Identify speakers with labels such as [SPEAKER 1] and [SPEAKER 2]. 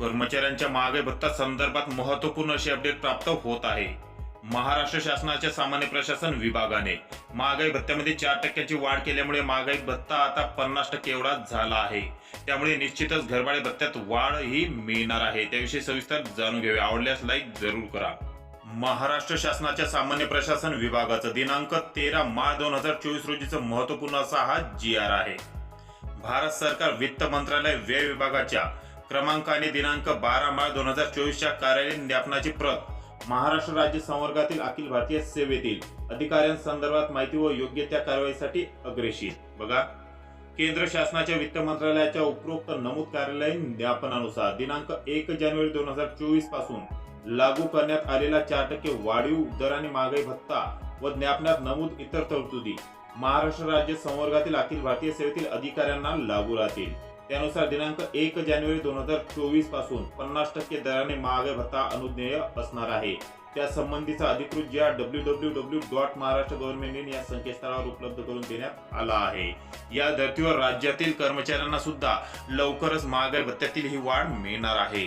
[SPEAKER 1] कर्मचाऱ्यांच्या महागाई भत्ता संदर्भात महत्त्वपूर्ण अशी अपडेट प्राप्त होत आहे. महाराष्ट्र शासनाच्या सामान्य प्रशासन विभागाने महागाई भत्त्यामध्ये चार टक्क्याची वाढ केल्यामुळे महागाई भत्ता आता पन्नास टक्के एवढा झाला आहे. त्यामुळे निश्चितच घरभाडे भत्त्यात वाढ ही मिळणार आहे. त्याविषयी सविस्तर जाणून घेऊया. आवडल्यास लाईक जरूर करा. महाराष्ट्र शासनाच्या सामान्य प्रशासन विभागाचं दिनांक तेरा मार्च दोन हजार चोवीस रोजीचं महत्त्वपूर्ण असा हा जी आर आहे. भारत सरकार वित्त मंत्रालय व्यय विभागाच्या क्रमांक आणि दिनांक बारा मार्च दोन हजार चोवीसच्या कार्यालयीन ज्ञापनाची प्रत. महाराष्ट्र राज्य संवर्गातील अखिल भारतीय सेवेतील अधिकाऱ्यांसंदर्भात माहिती व योग्य त्या कारवाईसाठी अग्रेशी बघा. केंद्र शासनाच्या वित्त मंत्रालयाच्या उपरोक्त नमूद कार्यालयीन ज्ञापनानुसार दिनांक एक जानेवारी दोन हजार चोवीसपासून लागू करण्यात आलेला चार टक्के वाढीव दर आणि महागाई भत्ता व ज्ञापनात नमूद इतर तरतुदी महाराष्ट्र राज्य संवर्गातील अखिल भारतीय सेवेतील अधिकाऱ्यांना लागू राहतील. त्यानुसार दिनांक एक जानेवारी दोन हजार चोवीसपासून पन्नास टक्के दराने महागाई भत्ता अनुज्ञेय असणार आहे. त्या संबंधीचा अधिकृत ज्या W W W dot Maharashtra government in या संकेतस्थळावर उपलब्ध करून देण्यात आला आहे. या धर्तीवर राज्यातील कर्मचाऱ्यांना सुद्धा लवकरच महागाई भत्त्यातील ही वाढ मिळणार आहे.